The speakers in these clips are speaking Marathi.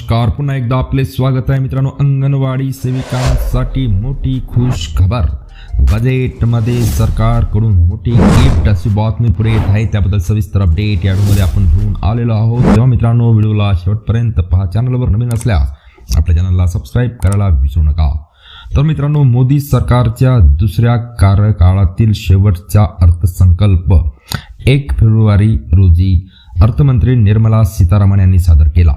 नमस्कार. पुन्हा एकदा आपले स्वागत आहे मित्रांनो. अंगणवाडी सेविकांसाठी मोठी खुश खबर बजेटमध्ये सरकारकडून मोठी गिफ्ट अशी बातमी पुढे येत आहे. त्याबद्दल सविस्तर अपडेट या व्हिडिओमध्ये आपण घेऊन आलेलो आहोत. तेव्हा मित्रांनो व्हिडिओला शेवटपर्यंत पहा. चॅनलवर नवीन असल्यास आपल्या चॅनलला सबस्क्राईब करायला विसरू नका. तर मित्रांनो मोदी सरकारच्या दुसऱ्या कार्यकाळातील शेवटचा अर्थसंकल्प एक फेब्रुवारी रोजी अर्थमंत्री निर्मला सीतारामन यांनी सादर केला.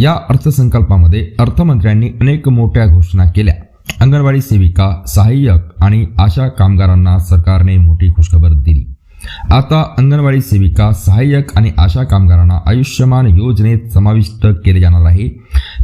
या अर्थसंकल्पामध्ये अर्थमंत्र्यांनी अनेक मोठ्या घोषणा केल्या. अंगणवाडी सेविका सहाय्यक आणि आशा कामगारांना सरकारने मोठी खुशखबर दिली. आता अंगणवाडी सेविका सहाय्यक आणि आशा कामगारांना आयुष्यमान योजनेत समाविष्ट केले जाणार आहे.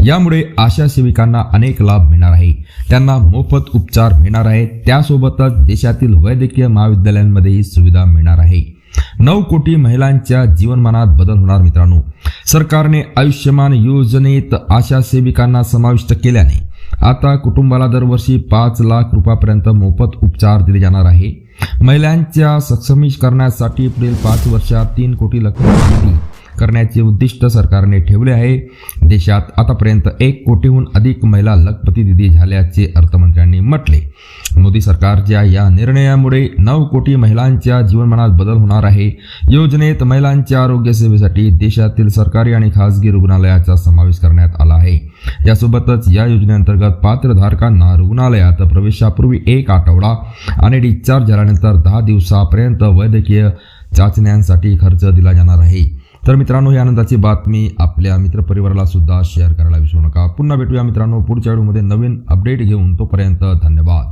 यामुळे आशा सेविकांना अनेक लाभ मिळणार आहे. त्यांना मोफत उपचार मिळणार आहे त्यासोबतच देशातील वैद्यकीय महाविद्यालयांमध्येही सुविधा मिळणार आहे. नऊ कोटी महिलांच्या जीवनमानात बदल होणार मित्रांनो. सरकारने आयुष्यमान योजनेत आशा सेविकांना समाविष्ट केल्याने आता कुटुंबाला दरवर्षी पाच लाख रुपयापर्यंत मोफत उपचार दिले जाणार आहे. महिलांच्या सक्षमीकरणासाठी पुढील पाच वर्षात तीन कोटी लक्ष निधी करण्याचे उद्दिष्ट सरकारने ठेवले आहे. देशात आतापर्यंत एक कोटीहून अधिक महिला लखपती दिदी झाल्याचे अर्थमंत्री म्हटले मोदी सरकारच्या या निर्णयामुळे नऊ कोटी महिलांच्या जीवनमानात बदल होणार आहे. योजनेत महिलांच्या आरोग्य सेवेसाठी देशातील सरकारी आणि खासगी रुग्णालयाचा समावेश करण्यात आला आहे. यासोबतच या योजनेअंतर्गत पात्रधारकांना रुग्णालयात प्रवेशापूर्वी एक आठवडा आणि डिस्चार्ज झाल्यानंतर दहा दिवसापर्यंत वैद्यकीय चाचण्यांसाठी खर्च दिला जाणार आहे. तर मित्रांनो या आनंदाची बातमी आपल्या मित्रपरिवाराला सुद्धा शेअर करायला विसरू नका. पुन्हा भेटूया मित्रांनो पुढच्या व्हिडिओमध्ये नवीन अपडेट घेऊन. तोपर्यंत धन्यवाद.